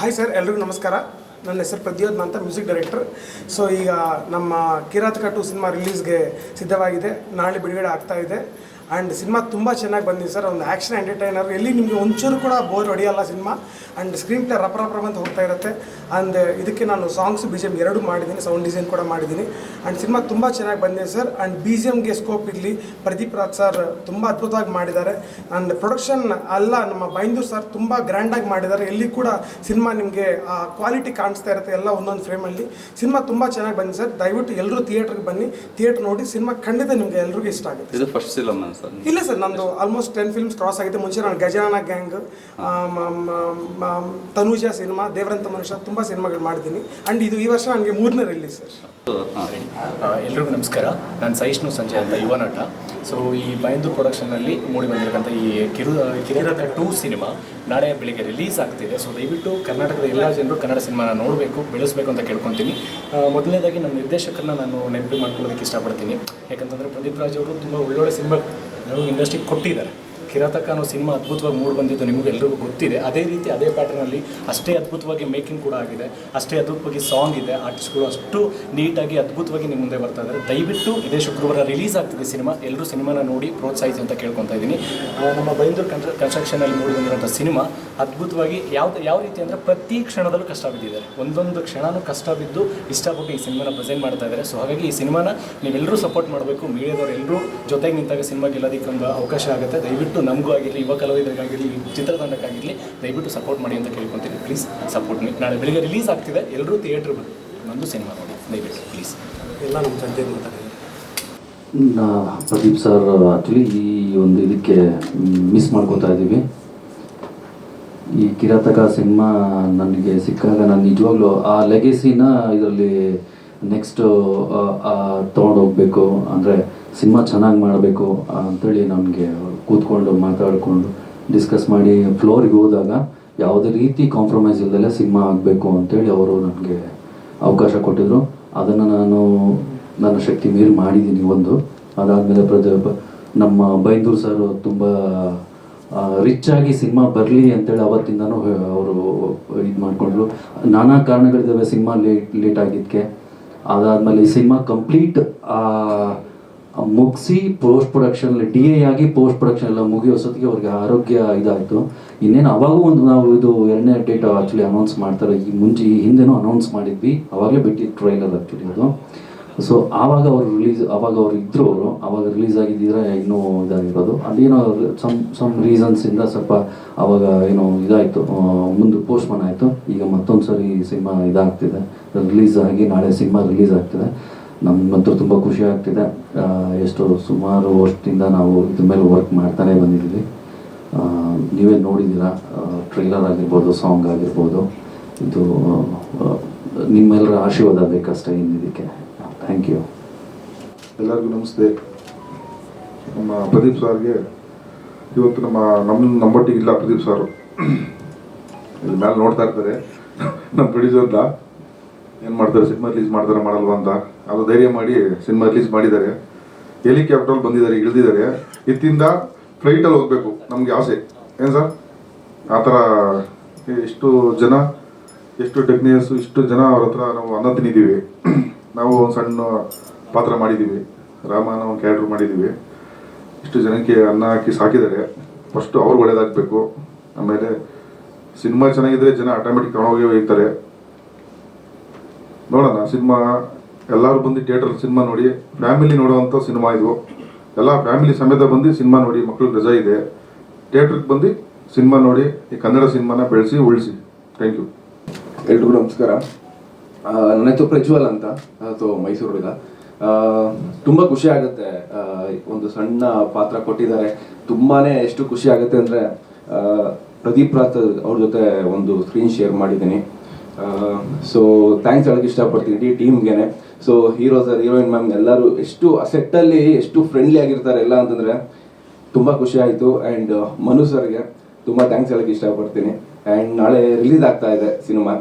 Hi sir ಎಲ್ರಿಗೂ ನಮಸ್ಕಾರ. ನನ್ನ ಹೆಸರು ಪ್ರದ್ಯೋದ್ನ ಅಂತ ಮ್ಯೂಸಿಕ್ ಡೈರೆಕ್ಟರ್ ಸೊ ಈಗ ನಮ್ಮ ಕಿರಾತಕ ಟು ಸಿನಿಮಾ ರಿಲೀಸ್ಗೆ ಸಿದ್ಧವಾಗಿದೆ. ನಾಳೆ ಬಿಡುಗಡೆ ಆಗ್ತಾ ಇದೆ. ಆ್ಯಂಡ್ ಸಿನಿಮಾ ತುಂಬ ಚೆನ್ನಾಗಿ ಬಂದಿದೆ ಸರ್. ಒಂದು ಆ್ಯಕ್ಷನ್ ಎಂಟರ್ಟೈನರ್ ಎಲ್ಲಿ ನಿಮಗೆ ಒಂಚೂರು ಕೂಡ ಬೋರ್ ಹೊಡೆಯಲ್ಲ ಸಿನಿಮಾ ಆ್ಯಂಡ್ ಸ್ಕ್ರೀನ್ ಪ್ಲೇ ರಪ ರಪ ಅಂತ ಹೋಗ್ತಾ ಇರುತ್ತೆ. ಆ್ಯಂಡ್ ಇದಕ್ಕೆ ನಾನು ಸಾಂಗ್ಸ್ ಬಿ ಜಿ ಎಂ ಎರಡು ಮಾಡಿದ್ದೀನಿ ಸೌಂಡ್ ಡಿಸೈನ್ ಕೂಡ ಮಾಡಿದ್ದೀನಿ. ಆ್ಯಂಡ್ ಸಿನಿಮಾ ತುಂಬ ಚೆನ್ನಾಗಿ ಬಂದಿದೆ ಸರ್. ಆ್ಯಂಡ್ ಬಿ ಜಿ ಎಮ್ಗೆ ಸ್ಕೋಪ್ ಇರಲಿ, ಪ್ರದೀಪ್ ರಾಜ್ ಸರ್ ತುಂಬ ಅದ್ಭುತವಾಗಿ ಮಾಡಿದ್ದಾರೆ. ಆ್ಯಂಡ್ ಪ್ರೊಡಕ್ಷನ್ ಅಲ್ಲ, ನಮ್ಮ ಬೈಂದೂರ್ ಸರ್ ತುಂಬ ಗ್ರ್ಯಾಂಡಾಗಿ ಮಾಡಿದ್ದಾರೆ. ಎಲ್ಲಿ ಕೂಡ ಸಿನಿಮಾ ನಿಮಗೆ, ಆ ಕ್ವಾಲಿಟಿ ಕಾಣಿಸ್ತಾ ಇರುತ್ತೆ ಎಲ್ಲ ಒಂದೊಂದು ಫ್ರೇಮಲ್ಲಿ ಸಿನಿಮಾ ತುಂಬ ಚೆನ್ನಾಗಿ ಬಂದಿದೆ ಸರ್. ದಯವಿಟ್ಟು ಎಲ್ಲರೂ ಥಿಯೇಟ್ರಿಗೆ ಬನ್ನಿ. ಥಿಯೇಟ್ರ್ ನೋಡಿ ಸಿನಿಮಾ ಖಂಡಿತ ನಿಮಗೆ ಎಲ್ಲರಿಗೂ ಇಷ್ಟ ಆಗುತ್ತೆ. ಇದು ಫಸ್ಟ್ ಫಿಲಮ್ ಸರ್. ಇಲ್ಲ ಸರ್ ನಂದು ಆಲ್ಮೋಸ್ಟ್ ಟೆನ್ ಫಿಲ್ಮ್ಸ್ ಕ್ರಾಸ್ ಆಗಿದೆ. ಮುಂಚೆ ನಾನು ಗಜಾನ ಗ್ಯಾಂಗ್ ತನುಜ ಸಿನಿಮಾ ದೇವರಂತ ಮನುಷ್ಯ ತುಂಬ ಸಿನಿಮಾಗಳು ಮಾಡಿದ್ದೀನಿ. ಆ್ಯಂಡ್ ಇದು ಈ ವರ್ಷ ನನಗೆ ಮೂರನೇ ರಿಲೀಸ್ ಸರ್. ಎಲ್ರಿಗೂ ನಮಸ್ಕಾರ. ನಾನು ಸಹಿಷ್ಣು ಸಂಜಯ್ ಅಂತ ಯುವ ನಟ ಸೊ ಈ ಬೈಂದು ಪ್ರೊಡಕ್ಷನ್ನಲ್ಲಿ ಮೂಡಿ ಬಂದಿರತಕ್ಕಂಥ ಈ ಕಿರು ಕಿರಿಯರ ಟೂ ಸಿನಿಮಾ ನಾಳೆ ಬೆಳಿಗ್ಗೆ ರಿಲೀಸ್ ಆಗ್ತಿದೆ. ಸೊ ದಯವಿಟ್ಟು ಕರ್ನಾಟಕದ ಎಲ್ಲ ಜನರು ಕನ್ನಡ ಸಿನಿಮಾನ ನೋಡಬೇಕು ಬೆಳೆಸಬೇಕು ಅಂತ ಕೇಳ್ಕೊತೀನಿ. ಮೊದಲನೇದಾಗಿ ನಮ್ಮ ನಿರ್ದೇಶಕರನ್ನ ನಾನು ನೆನಪು ಮಾಡ್ಕೊಳ್ಳೋದಕ್ಕೆ ಇಷ್ಟಪಡ್ತೀನಿ. ಯಾಕಂತಂದರೆ ಪ್ರದೀಪ್ ರಾಜ್ ಅವರು ತುಂಬ ಒಳ್ಳೊಳ್ಳೆ ಸಿನಿಮಾ ಇಂಡಸ್ಟ್ರಿಗೆ ಕೊಟ್ಟಿದ್ದಾರೆ. ಕಿರಾತಕ ಅನ್ನೋ ಸಿನಿಮಾ ಅದ್ಭುತವಾಗಿ ಮೂಡಿ ಬಂದಿದ್ದು ನಿಮಗೆಲ್ಲರಿಗೂ ಗೊತ್ತಿದೆ. ಅದೇ ರೀತಿ ಅದೇ ಪ್ಯಾಟರ್ನಲ್ಲಿ ಅಷ್ಟೇ ಅದ್ಭುತವಾಗಿ ಮೇಕಿಂಗ್ ಕೂಡ ಆಗಿದೆ. ಅಷ್ಟೇ ಅದ್ಭುತವಾಗಿ ಸಾಂಗ್ ಇದೆ. ಆರ್ಟಿಸ್ಟ್ಗಳು ಅಷ್ಟು ನೀಟಾಗಿ ಅದ್ಭುತವಾಗಿ ನಿಮ್ಮ ಮುಂದೆ ಬರ್ತಾ ಇದ್ದಾರೆ. ದಯವಿಟ್ಟು ಇದೇ ಶುಕ್ರವಾರ ರಿಲೀಸ್ ಆಗ್ತಿದೆ ಸಿನಿಮಾ. ಎಲ್ಲರೂ ಸಿನಿಮಾನ ನೋಡಿ ಪ್ರೋತ್ಸಾಹಿಸಿ ಅಂತ ಕೇಳ್ಕೊತಾ ಇದ್ದೀನಿ. ನಮ್ಮ ಬೈಂದೂರು ಕನ್ಸ್ಟ್ರ ಕನ್ಸ್ಟ್ರಕ್ಷನಲ್ಲಿ ಮೂಡಿ ಬಂದಿರೋಂಥ ಸಿನಿಮಾ ಅದ್ಭುತವಾಗಿ ಯಾವ ಯಾವ ರೀತಿ ಅಂದರೆ ಪ್ರತಿ ಕ್ಷಣದಲ್ಲೂ ಕಷ್ಟ ಬಿದ್ದಿದ್ದಾರೆ. ಒಂದೊಂದು ಕ್ಷಣನೂ ಕಷ್ಟ ಬಿದ್ದು ಇಷ್ಟಪಟ್ಟು ಈ ಸಿನಿಮಾನ ಪ್ರೆಸೆಂಟ್ ಮಾಡ್ತಾ ಇದ್ದಾರೆ. ಸೊ ಹಾಗಾಗಿ ಈ ಸಿನಿಮಾನ ನೀವೆಲ್ಲರೂ ಸಪೋರ್ಟ್ ಮಾಡಬೇಕು. ಮೀಡಿಯಾದವರೆಲ್ಲರೂ ಜೊತೆಗೆ ನಿಂತಾಗ ಸಿನಿಮಾ ಅವಕಾಶ ಆಗುತ್ತೆ. ದಯವಿಟ್ಟು ನಮಗೂ ಆಗಿರಲಿ ಯುವ ಕಲಾವಿದರಿಗಾಗಿರಲಿ ಚಿತ್ರತಂಡಕ್ಕಾಗಿರಲಿ ದಯವಿಟ್ಟು ಸಪೋರ್ಟ್ ಮಾಡಿ ಅಂತ ಕೇಳ್ಕೊತೀನಿ. ಪ್ಲೀಸ್ ಸಪೋರ್ಟ್ ಮಾಡಿ ನಾಳೆ ಬೆಳಿಗ್ಗೆ ರಿಲೀಸ್ ಆಗ್ತಿದೆ. ಎಲ್ಲರೂ ಥಿಯೇಟ್ರ್ ಬಂದು ಸಿನಿಮಾ ನೋಡಿ. ದಯವಿಟ್ಟು ಪ್ಲೀಸ್ ಎಲ್ಲ ನಮ್ಮ ಸಂಜೆ ಪ್ರದೀಪ್ ಸರ್ ಆ್ಯಕ್ಚುಲಿ ಈ ಒಂದು ಇದಕ್ಕೆ ಮಿಸ್ ಮಾಡ್ಕೊತಾ ಇದ್ದೀವಿ. ಈ ಕಿರಾತಕ ಸಿನಿಮಾ ನನಗೆ ಸಿಕ್ಕಾಗ ನಾನು ನಿಜವಾಗ್ಲೂ ಆ ಲೆಗೆಸಿನ ಇದರಲ್ಲಿ ನೆಕ್ಸ್ಟು ತೊಗೊಂಡೋಗ್ಬೇಕು ಅಂದರೆ ಸಿನಿಮಾ ಚೆನ್ನಾಗಿ ಮಾಡಬೇಕು ಅಂಥೇಳಿ ನನಗೆ ಕೂತ್ಕೊಂಡು ಮಾತಾಡಿಕೊಂಡು ಡಿಸ್ಕಸ್ ಮಾಡಿ ಫ್ಲೋರಿಗೆ ಹೋದಾಗ ಯಾವುದೇ ರೀತಿ ಕಾಂಪ್ರಮೈಸ್ ಇಲ್ಲದಲ್ಲೇ ಸಿನಿಮಾ ಆಗಬೇಕು ಅಂತೇಳಿ ಅವರು ನನಗೆ ಅವಕಾಶ ಕೊಟ್ಟಿದ್ರು. ಅದನ್ನು ನಾನು ನನ್ನ ಶಕ್ತಿ ಮೀರಿ ಮಾಡಿದ್ದೀನಿ ಒಂದು. ಅದಾದಮೇಲೆ ಪ್ರಜ ನಮ್ಮ ಬೈಂದೂರು ಸರ್ ತುಂಬ ರಿಚ್ ಆಗಿ ಸಿನಿಮಾ ಬರಲಿ ಅಂತೇಳಿ ಅವತ್ತಿಂದನೂ ಅವರು ಇದು ಮಾಡಿಕೊಂಡ್ರು. ನಾನಾ ಕಾರಣಗಳಿದ್ದಾವೆ ಸಿನಿಮಾ ಲೇಟ್ ಲೇಟ್ ಆಗಿದ್ದಕ್ಕೆ ಅದಾದಮೇಲೆ ಈ ಸಿನಿಮಾ ಕಂಪ್ಲೀಟ್ ಮುಗಿಸಿ ಪೋಸ್ಟ್ ಪ್ರೊಡಕ್ಷನ್ ಡಿ ಎ ಆಗಿ ಪೋಸ್ಟ್ ಪ್ರೊಡಕ್ಷನ್ ಎಲ್ಲ ಮುಗಿಯೋಸತ್ತಿಗೆ ಅವ್ರಿಗೆ ಆರೋಗ್ಯ ಇದಾಯಿತು. ಇನ್ನೇನು ಅವಾಗೂ ಒಂದು ನಾವು ಇದು ಎರಡನೇ ಡೇಟ್ ಆ್ಯಕ್ಚುಲಿ ಅನೌನ್ಸ್ ಮಾಡ್ತಾರೆ. ಈ ಮುಂಚೆ, ಈ ಹಿಂದೆನೂ ಅನೌನ್ಸ್ ಮಾಡಿದ್ವಿ. ಅವಾಗಲೇ ಬಿಟ್ಟಿದ್ದು ಟ್ರೈಲರ್ ಆ್ಯಕ್ಚುಲಿ ಅದು. ಸೊ ಆವಾಗ ಅವ್ರು ರಿಲೀಸ್ ಆವಾಗ ಅವ್ರು ಇದ್ರು ಅವರು. ಆವಾಗ ರಿಲೀಸ್ ಆಗಿದ್ದಿದ್ರೆ ಇನ್ನೂ ಇದಾಗಿರೋದು. ಅದೇನೋ ಸಮ್ ಸಮ್ ರೀಸನ್ಸಿಂದ ಸ್ವಲ್ಪ ಅವಾಗ ಏನೋ ಇದಾಯಿತು. ಮುಂದೆ ಪೋಸ್ಟ್ಮನ್ ಆಯಿತು. ಈಗ ಮತ್ತೊಂದು ಸರಿ ಸಿನಿಮಾ ಇದಾಗ್ತಿದೆ. ರಿಲೀಸ್ ಆಗಿ ನಾಳೆ ಸಿನಿಮಾ ರಿಲೀಸ್ ಆಗ್ತಿದೆ. ನಮ್ಮಂತೂ ತುಂಬ ಖುಷಿ ಆಗ್ತಿದೆ. ಎಷ್ಟು ಸುಮಾರು ವರ್ಷದಿಂದ ನಾವು ಇದ್ರ ಮೇಲೆ ವರ್ಕ್ ಮಾಡ್ತಾನೆ ಬಂದಿದ್ದೀವಿ. ನೀವೇ ನೋಡಿದ್ದೀರಾ ಟ್ರೈಲರ್ ಆಗಿರ್ಬೋದು ಸಾಂಗ್ ಆಗಿರ್ಬೋದು. ಇದು ನಿಮ್ಮೆಲ್ಲರ ಆಶೀರ್ವಾದ ಬೇಕಷ್ಟೇ ಇನ್ನಿದಕ್ಕೆ. ಥ್ಯಾಂಕ್ ಯು ಎಲ್ಲರಿಗೂ ನಮಸ್ತೆ. ನಮ್ಮ ಪ್ರದೀಪ್ ಸಾರ್ಗೆ ಇವತ್ತು ನಮ್ಮ ನಮ್ಮ ನಮ್ಮೊಟ್ಟಿಗೆ ಇಲ್ಲ ಪ್ರದೀಪ್ ಸಾರು. ಇದ್ರ ಮೇಲೆ ನೋಡ್ತಾ ಇರ್ತಾರೆ. ನಮ್ಮ ಪ್ರೊಡ್ಯೂಸರ್ ಅಂತ ಏನು ಮಾಡ್ತಾರೆ, ಸಿನಿಮಾ ರಿಲೀಸ್ ಮಾಡ್ತಾರೆ ಮಾಡಲ್ವಾ ಅಂತ. ಅದು ಧೈರ್ಯ ಮಾಡಿ ಸಿನಿಮಾ ರಿಲೀಸ್ ಮಾಡಿದ್ದಾರೆ. ಹೆಲಿಕಾಪ್ಟರ್ ಬಂದಿದ್ದಾರೆ, ಇಳಿದಿದ್ದಾರೆ. ಇತ್ತಿಂದ ಫ್ಲೈಟಲ್ಲಿ ಹೋಗ್ಬೇಕು, ನಮಗೆ ಆಸೆ. ಏನು ಸರ್? ಆ ಥರ ಎಷ್ಟು ಜನ ಎಷ್ಟು ಟೆಕ್ನಿಯರ್ಸು ಇಷ್ಟು ಜನ ಅವ್ರ ಹತ್ರ ನಾವು ಅನ್ನ ತಿಂದಿದ್ದೀವಿ ನಾವು ಒಂದು ಸಣ್ಣ ಪಾತ್ರ ಮಾಡಿದ್ದೀವಿ. ರಾಮನ ಒಂದು ಕ್ಯಾರೆಕ್ಟರ್ ಮಾಡಿದ್ದೀವಿ. ಇಷ್ಟು ಜನಕ್ಕೆ ಅನ್ನ ಹಾಕಿ ಸಾಕಿದ್ದಾರೆ. ಫಸ್ಟು ಅವ್ರು ಒಳ್ಳೇದಾಗಬೇಕು. ಆಮೇಲೆ ಸಿನಿಮಾ ಚೆನ್ನಾಗಿದ್ರೆ ಜನ ಆಟೋಮೆಟಿಕ್ ತಗೊಂಡೋಗಿ ಹೋಗ್ತಾರೆ. ನೋಡೋಣ, ಸಿನಿಮಾ ಎಲ್ಲರೂ ಬಂದು ಥಿಯೇಟರ್ ಸಿನಿಮಾ ನೋಡಿ ಫ್ಯಾಮಿಲಿ ನೋಡುವಂಥ ಸಿನಿಮಾ ಇದು. ಎಲ್ಲ ಫ್ಯಾಮಿಲಿ ಸಮೇತ ಬಂದು ಸಿನಿಮಾ ನೋಡಿ ಮಕ್ಳಿಗೆ ರಜಾ ಇದೆ. ಥಿಯೇಟ್ರಿಗೆ ಬಂದು ಸಿನಿಮಾ ನೋಡಿ, ಈ ಕನ್ನಡ ಸಿನಿಮಾನ ಬೆಳೆಸಿ, ಉಳಿಸಿ. ಥ್ಯಾಂಕ್ ಯು ಎಲ್ರಿಗೂ ನಮಸ್ಕಾರ. ನನ್ನ ಹೆಸರು ಪ್ರಜ್ವಲ್ ಅಂತ ಸೊ ಮೈಸೂರು ಹುಡುಗ. ತುಂಬ ತುಂಬಾ ಖುಷಿ ಆಗುತ್ತೆ ಒಂದು ಸಣ್ಣ ಪಾತ್ರ ಕೊಟ್ಟಿದ್ದಾರೆ. ತುಂಬಾನೇ ಎಷ್ಟು ಖುಷಿ ಆಗುತ್ತೆ ಅಂದರೆ ಪ್ರದೀಪ್ ರಾತ್ ಅವ್ರ ಜೊತೆ ಒಂದು ಸ್ಕ್ರೀನ್ ಶೇರ್ ಮಾಡಿದ್ದೀನಿ. ಸೊ ಥ್ಯಾಂಕ್ಸ್ ಹೇಳೋಕ್ಕೆ ಇಷ್ಟಪಡ್ತೀನಿ ಇಡೀ ಟೀಮ್ಗೆನೆ so hero sir heroine ma'am ಎಲ್ಲರೂ ಎಷ್ಟು ಸೆಟ್ಟಲ್ಲಿ ಎಷ್ಟು ಫ್ರೆಂಡ್ಲಿ ಆಗಿರ್ತಾರೆ ಎಲ್ಲ ಅಂತಂದ್ರೆ ತುಂಬಾ ಖುಷಿ ಆಯಿತು. ಆ್ಯಂಡ್ ಮನು ಸರ್ಗೆ ತುಂಬಾ ಥ್ಯಾಂಕ್ಸ್ ಹೇಳಕ್ಕೆ ಇಷ್ಟಪಡ್ತೀನಿ. ಆ್ಯಂಡ್ ನಾಳೆ ರಿಲೀಸ್ ಆಗ್ತಾ ಇದೆ ಸಿನಿಮಾ.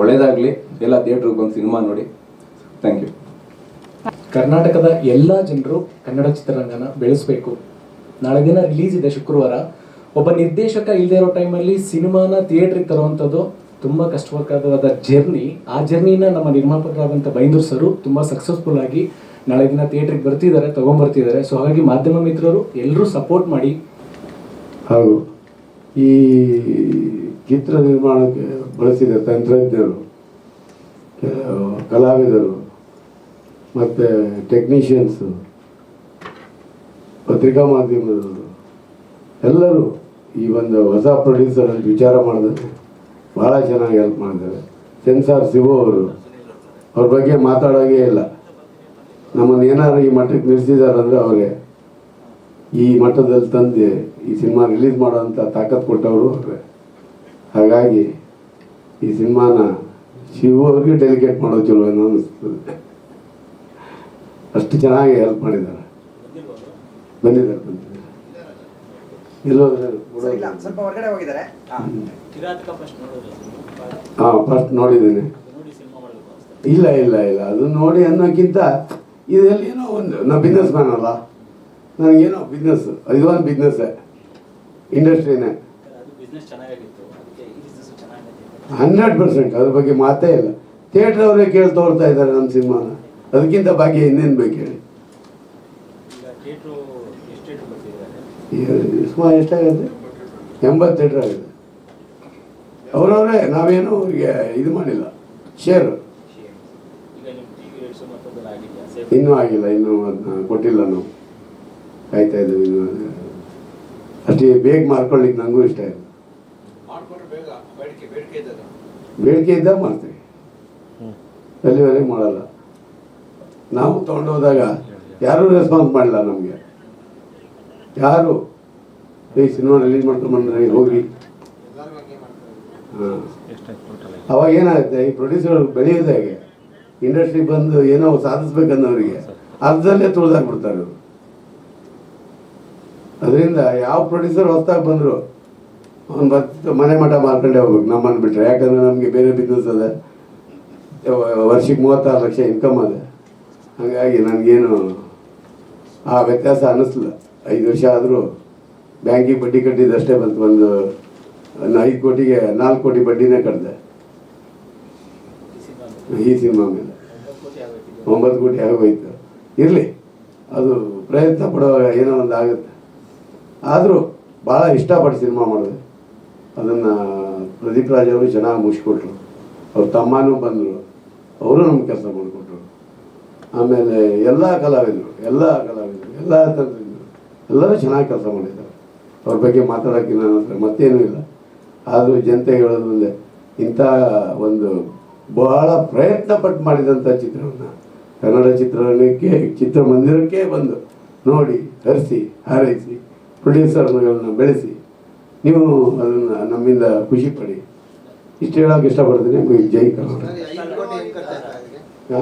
ಒಳ್ಳೇದಾಗಲಿ. ಎಲ್ಲ ಥಿಯೇಟ್ರಿಗೆ ಬಂದು ಸಿನಿಮಾ ನೋಡಿ. ಥ್ಯಾಂಕ್ ಯು ಕರ್ನಾಟಕದ ಎಲ್ಲ ಜನರು ಕನ್ನಡ ಚಿತ್ರರಂಗನ ಬೆಳೆಸಬೇಕು. ನಾಳೆ ದಿನ ರಿಲೀಸ್ ಇದೆ ಶುಕ್ರವಾರ. ಒಬ್ಬ ನಿರ್ದೇಶಕ ಇಲ್ಲದೆ ಇರೋ ಟೈಮಲ್ಲಿ ಸಿನಿಮಾನ ಥಿಯೇಟ್ರಿಗೆ ತರುವಂಥದ್ದು ತುಂಬ ಕಷ್ಟವಾದ ಜರ್ನಿ. ಆ ಜರ್ನಿನ ನಮ್ಮ ನಿರ್ಮಾಪಕರಾದಂಥ ಬೈಂದೂರ್ ಸರು ತುಂಬ ಸಕ್ಸಸ್ಫುಲ್ ಆಗಿ ನಾಳೆ ದಿನ ಥಿಯೇಟ್ರಿಗೆ ಬರ್ತಿದ್ದಾರೆ, ತಗೊಂಬರ್ತಿದ್ದಾರೆ. ಸೊ ಹಾಗಾಗಿ ಮಾಧ್ಯಮ ಮಿತ್ರರು ಎಲ್ಲರೂ ಸಪೋರ್ಟ್ ಮಾಡಿ. ಹಾಗೂ ಈ ಚಿತ್ರ ನಿರ್ಮಾಣಕ್ಕೆ ಬಳಸಿದ ತಂತ್ರಜ್ಞರು ಕಲಾವಿದರು, ಮತ್ತು ಟೆಕ್ನಿಷಿಯನ್ಸು ಪತ್ರಿಕಾ ಮಾಧ್ಯಮದವರು, ಎಲ್ಲರೂ ಈ ಒಂದು ಹೊಸ ಪ್ರೊಡ್ಯೂಸರ್ ವಿಚಾರ ಮಾಡಿದ್ರೆ. ಭಾಳ ಚೆನ್ನಾಗಿ ಹೆಲ್ಪ್ ಮಾಡಿದ್ದಾರೆ. ಸೆನ್ಸಾರ್ ಶಿವು ಅವರು, ಅವ್ರ ಬಗ್ಗೆ ಮಾತಾಡೋಂಗೇ ಇಲ್ಲ. ನಮ್ಮನ್ನು ಏನಾದ್ರು ಈ ಮಟ್ಟಕ್ಕೆ ನಿಲ್ಲಿಸಿದಾರಂದ್ರೆ ಅವ್ರಿಗೆ ಈ ಮಟ್ಟದಲ್ಲಿ ತಂದು ಈ ಸಿನಿಮಾ ರಿಲೀಸ್ ಮಾಡೋಂಥ ತಾಕತ್ತು ಕೊಟ್ಟವರು ಹಾಗಾಗಿ ಈ ಸಿನಿಮಾನ ಶಿವು ಅವ್ರಿಗೆ ಡೆಲಿಕೇಟ್ ಮಾಡೋದು ಚಲೋ ಏನೋ ಅನಿಸ್ತದೆ. ಅಷ್ಟು ಚೆನ್ನಾಗಿ ಹೆಲ್ಪ್ ಮಾಡಿದ್ದಾರೆ. ಬಂದಿದ್ದಾರೆ ಬಂದಿದ್ದಾರೆ. ಸ್ವಲ್ಪ ಹೊರಗಡೆ ಹೋಗಿದ್ದಾರೆ. ಹಾಂ. ಫಸ್ಟ್ ನೋಡಿದ್ದೀನಿ. ಇಲ್ಲ ಇಲ್ಲ ಇಲ್ಲ ಅದು ನೋಡಿ ಅನ್ನೋಕ್ಕಿಂತ ಇದರಲ್ಲಿ ಏನೋ ಒಂದು ನಾ. ಬಿಸ್ನೆಸ್ ಮ್ಯಾನ್ ಅಲ್ಲ ನನಗೇನೋ ಬಿಸ್ನೆಸ್ ಇದೊಂದು ಬಿಸ್ನೆಸ್ಸೇ ಇಂಡಸ್ಟ್ರಿನೇ ಹಂಡ್ರೆಡ್ ಪರ್ಸೆಂಟ್ ಅದ್ರ ಬಗ್ಗೆ ಮಾತೇ ಇಲ್ಲ. ಥಿಯೇಟ್ರ್ ಅವರೇ ಕೇಳಿ ತೋರ್ತಾ ಇದ್ದಾರೆ ನಮ್ಮ ಸಿನಿಮಾನ. ಅದಕ್ಕಿಂತ ಭಾಗ್ಯ ಇನ್ನೇನು ಬೇಕು ಹೇಳಿ. ಈ ಸುಮಾರು ಎಷ್ಟಾಗುತ್ತೆ? ಎಂಬತ್ತು ಥಿಯೇಟ್ರ್ ಆಗಿದೆ. ಅವರವರೇ ನಾವೇನು ಅವರಿಗೆ ಇದು ಮಾಡಿಲ್ಲ. ಶೇರು ಇನ್ನೂ ಆಗಿಲ್ಲ ಇನ್ನೂ ಅದನ್ನ ಕೊಟ್ಟಿಲ್ಲ ನಾವು. ಕಾಯ್ತಾ ಇದ್ದೀವಿ ಇನ್ನು ಅಷ್ಟೇ ಬೇಗ ಮಾರ್ಕೊಳ್ಳಿಕ್ಕೆ ನನಗೂ ಇಷ್ಟ ಇಲ್ಲ. ಬೇಡಿಕೆ ಇದ್ದಾಗ ಮಾಡ್ತೀವಿ. ಅಲ್ಲಿವರೆಗೆ ಮಾಡಲ್ಲ. ನಾವು ತೊಗೊಂಡೋದಾಗ ಹೋದಾಗ ಯಾರೂ ರೆಸ್ಪಾನ್ಸ್ ಮಾಡಿಲ್ಲ ನಮಗೆ. ಯಾರು? ಈ ಸಿನಿಮಾ ರಿಲೀಸ್ ಮಾಡ್ಕೊಂಡು ಬಂದ್ರೆ ಹೋಗ್ರಿ ಅವಾಗ ಏನಾಗುತ್ತೆ, ಈ ಪ್ರೊಡ್ಯೂಸರ್ ಬೆಳೆಯೋದು ಹೇಗೆ? ಇಂಡಸ್ಟ್ರಿ ಬಂದು ಏನೋ ಸಾಧಿಸ್ಬೇಕನ್ನೋರಿಗೆ ಅರ್ಧದಲ್ಲೇ ತುಳಿದಾಕ್ಬಿಡ್ತಾರೆ ಅದರಿಂದ ಯಾವ ಪ್ರೊಡ್ಯೂಸರ್ ಹೊಸ್ದಾಗಿ ಬಂದರು, ಅವ್ನು ಬರ್ತಿತ್ತು, ಮನೆ ಮಠ ಮಾರ್ಕೊಂಡೇ ಹೋಗ್ಬೇಕು ನಮ್ಮನ್ನು ಬಿಟ್ಟರೆ ಯಾಕಂದರೆ ನಮಗೆ ಬೇರೆ ಬಿಸ್ನೆಸ್ ಅದ. ವರ್ಷಕ್ಕೆ ಮೂವತ್ತಾರು ಲಕ್ಷ ಇನ್ಕಮ್ ಅದ. ಹಾಗಾಗಿ ನನಗೇನು ಆ ವ್ಯತ್ಯಾಸ ಅನ್ನಿಸ್ಲಿಲ್ಲ ಐದು ವರ್ಷ ಆದರೂ ಬ್ಯಾಂಕಿಗೆ ಬಡ್ಡಿ ಕಟ್ಟಿದ್ದಷ್ಟೇ ಬಂತು. ಒಂದು ಐದು ಕೋಟಿಗೆ ನಾಲ್ಕು ಕೋಟಿ ಬಡ್ಡಿನೇ ಕಟ್ಟಿದೆ ಈ ಸಿನಿಮಾ ಮೇಲೆ. ಒಂಬತ್ತು ಕೋಟಿ ಆಗೋಯ್ತು. ಇರಲಿ. ಅದು ಪ್ರಯತ್ನ ಪಡುವಾಗ ಏನೋ ಒಂದು ಆಗುತ್ತೆ. ಆದರೂ ಭಾಳ ಇಷ್ಟಪಟ್ಟು ಸಿನಿಮಾ ಮಾಡಿದೆ. ಅದನ್ನು ಪ್ರದೀಪ್ ರಾಜ್ ಅವರು ಚೆನ್ನಾಗಿ ಮುಗಿಸ್ಕೊಟ್ರು. ಅವ್ರ ತಮ್ಮನೂ ಬಂದರು. ಅವರು ನಮ್ಗೆ ಕೆಲಸ ಮಾಡಿಕೊಟ್ರು. ಆಮೇಲೆ ಎಲ್ಲ ಕಲಾವಿದರು ಎಲ್ಲ ಕಲಾವಿದರು, ಎಲ್ಲ ತಂತ್ರಜ್ಞರು ಎಲ್ಲರೂ ಚೆನ್ನಾಗಿ ಕೆಲಸ ಮಾಡಿದ್ದಾರೆ. ಅವ್ರ ಬಗ್ಗೆ ಮಾತಾಡೋಕ್ಕೆ ನನ್ನ ಹತ್ರ ಮತ್ತೇನೂ ಇಲ್ಲ. ಆದರೂ ಜನತೆ ಹೇಳೋದ್ರಲ್ಲಿ ಇಂಥ ಒಂದು ಬಹಳ ಪ್ರಯತ್ನ ಪಟ್ಟು ಮಾಡಿದಂಥ ಚಿತ್ರವನ್ನು ಕನ್ನಡ ಚಿತ್ರರಂಗಕ್ಕೆ, ಚಿತ್ರಮಂದಿರಕ್ಕೆ ಬಂದು ನೋಡಿ, ಹರಿಸಿ, ಹಾರೈಸಿ ಪ್ರೊಡ್ಯೂಸರ್ಗಳನ್ನ ಬೆಳೆಸಿ, ನೀವು ಅದನ್ನು ನಮ್ಮಿಂದ ಖುಷಿ ಪಡಿ. ಇಷ್ಟು ಹೇಳೋಕೆ ಇಷ್ಟಪಡ್ತೀನಿ. ಜೈ ಕನ್ನಡ ಅದು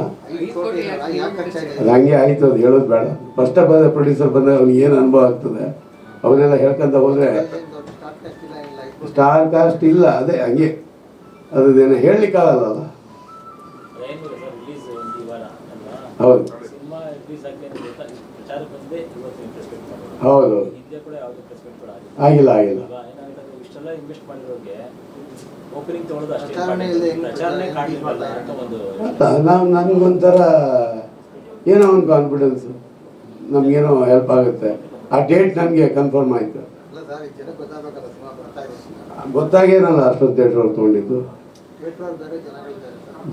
ಹಂಗೆ ಆಯಿತು ಅದು ಹೇಳೋದು ಬೇಡ. ಫಸ್ಟ್ ಆಫ್ ಆಲ್ ಪ್ರೊಡ್ಯೂಸರ್ ಬಂದಾಗ ಅವ್ನಿಗೆ ಏನು ಅನುಭವ ಆಗ್ತದೆ? ಅವನ್ನೆಲ್ಲ ಹೇಳ್ಕೊಂತ ಹೋದರೆ ಸ್ಟಾರ್ ಕಾಸ್ಟ್ ಇಲ್ಲ ಅದೇ ಹಂಗೆ. ಅದೇನು ಹೇಳಲಿಕ್ಕಾಗಲ್ಲ ಹೌದು. ಹೌದು. ಆಗಿಲ್ಲ. ಆಗಿಲ್ಲ ನಾವು ನನಗೊಂಥರ ಏನೋ ಒಂದು ಕಾನ್ಫಿಡೆನ್ಸ್ ನಮ್ಗೇನೋ ಹೆಲ್ಪ್ ಆಗುತ್ತೆ. ಆ ಡೇಟ್ ನನಗೆ ಕನ್ಫರ್ಮ್ ಆಯಿತು. ಗೊತ್ತಾಗೇನಲ್ಲ ಅಷ್ಟೊಂದು ಥಿಯೇಟ್ರ್ ಅವ್ರು ತೊಗೊಂಡಿದ್ದು.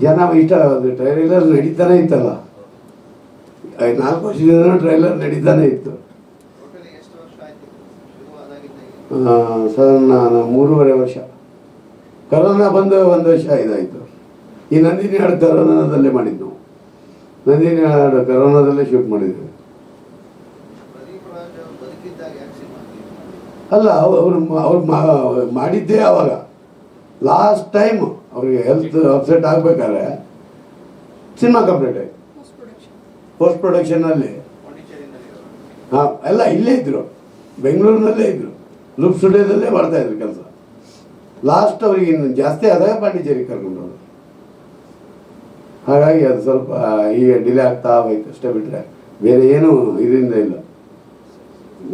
ಜನ ಇಷ್ಟ ಟ್ರೈಲರ್ ನಡೀತಾನೆ ಇತ್ತಲ್ಲ. ಐದು ನಾಲ್ಕು ವರ್ಷದಿಂದ ಟ್ರೈಲರ್ ನಡೀತಾನೆ ಇತ್ತು. ಸರ್ ನಾನು ಮೂರುವರೆ ವರ್ಷ. ಕರೋನಾ ಬಂದ ಒಂದು ವರ್ಷ ಇದಾಯಿತು. ಈ ನಂದಿನಿ ಹಾಡು ಕರೋನಾದಲ್ಲೇ ಮಾಡಿದ್ದು. ನಾವು ನಂದಿನಿ ಹಾಡು ಕರೋನಾದಲ್ಲೇ ಶೂಟ್ ಮಾಡಿದ್ವಿ ಅಲ್ಲ, ಅವ್ರು ಅವ್ರು ಮಾಡಿದ್ದೇ ಅವಾಗ. ಲಾಸ್ಟ್ ಟೈಮ್ ಅವ್ರಿಗೆ ಹೆಲ್ತ್ ಅಪ್ಸೆಟ್ ಆಗ್ಬೇಕಾದ್ರೆ ಸಿನಿಮಾ ಕಂಪ್ಲೀಟ್ ಆಯ್ತು. ಪೋಸ್ಟ್ ಪ್ರೊಡಕ್ಷನಲ್ಲಿ ಹಾಂ, ಎಲ್ಲ ಇಲ್ಲೇ ಇದ್ದರು ಬೆಂಗಳೂರಿನಲ್ಲೇ ಇದ್ದರು ಲುಪ್ ಸ್ಟುಡಿಯೋದಲ್ಲೇ ಮಾಡ್ತಾ ಇದ್ರು ಕೆಲಸ. ಲಾಸ್ಟ್ ಅವ್ರಿಗೆ ಇನ್ನು ಜಾಸ್ತಿ ಆದಾಗ ಪಾಂಡಿಚೇರಿ ಕರ್ಕೊಂಡು ಹೋದ್ರು ಹಾಗಾಗಿ ಅದು ಸ್ವಲ್ಪ ಈಗ ಡಿಲೇ ಆಗ್ತಾ ಹೋಯ್ತು ಅಷ್ಟೇ ಬಿಟ್ಟರೆ ಬೇರೆ ಏನೂ ಇದರಿಂದ ಇಲ್ಲ.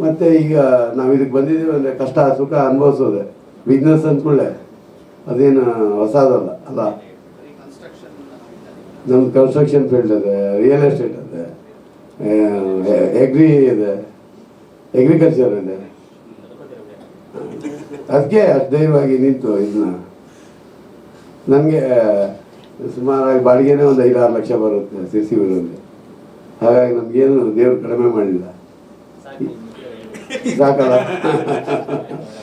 ಮತ್ತು ಈಗ ನಾವು ಇದಕ್ಕೆ ಬಂದಿದ್ದೀವಿ ಅಂದರೆ ಕಷ್ಟ, ಸುಖ ಅನುಭವಿಸೋದೆ. ಬಿಸ್ನೆಸ್ ಅಂದ್ಕೊಳ್ಳೆ, ಅದೇನು ಹೊಸದಲ್ಲ, ಅಲ್ಲ? ನಮ್ಮ ಕನ್ಸ್ಟ್ರಕ್ಷನ್ ಫೀಲ್ಡ್ ಇದೆ ರಿಯಲ್ ಎಸ್ಟೇಟ್ ಇದೆ ಎಗ್ರಿ ಇದೆ ಎಗ್ರಿಕಲ್ಚರ್ ಇದೆ ಅದಕ್ಕೆ ಧೈರ್ಯವಾಗಿ ನಿಂತು ಇದನ್ನ. ನನಗೆ ಸುಮಾರಾಗಿ ಬಾಡಿಗೆನೇ ಒಂದು ಐದಾರು ಲಕ್ಷ ಬರುತ್ತೆ ಸಿಸಿ ಊರಲ್ಲಿ ಹಾಗಾಗಿ ನಮಗೇನು ದೇವ್ರು ಕಡಿಮೆ ಮಾಡಿಲ್ಲ. ಸಾಕಲ್ಲ?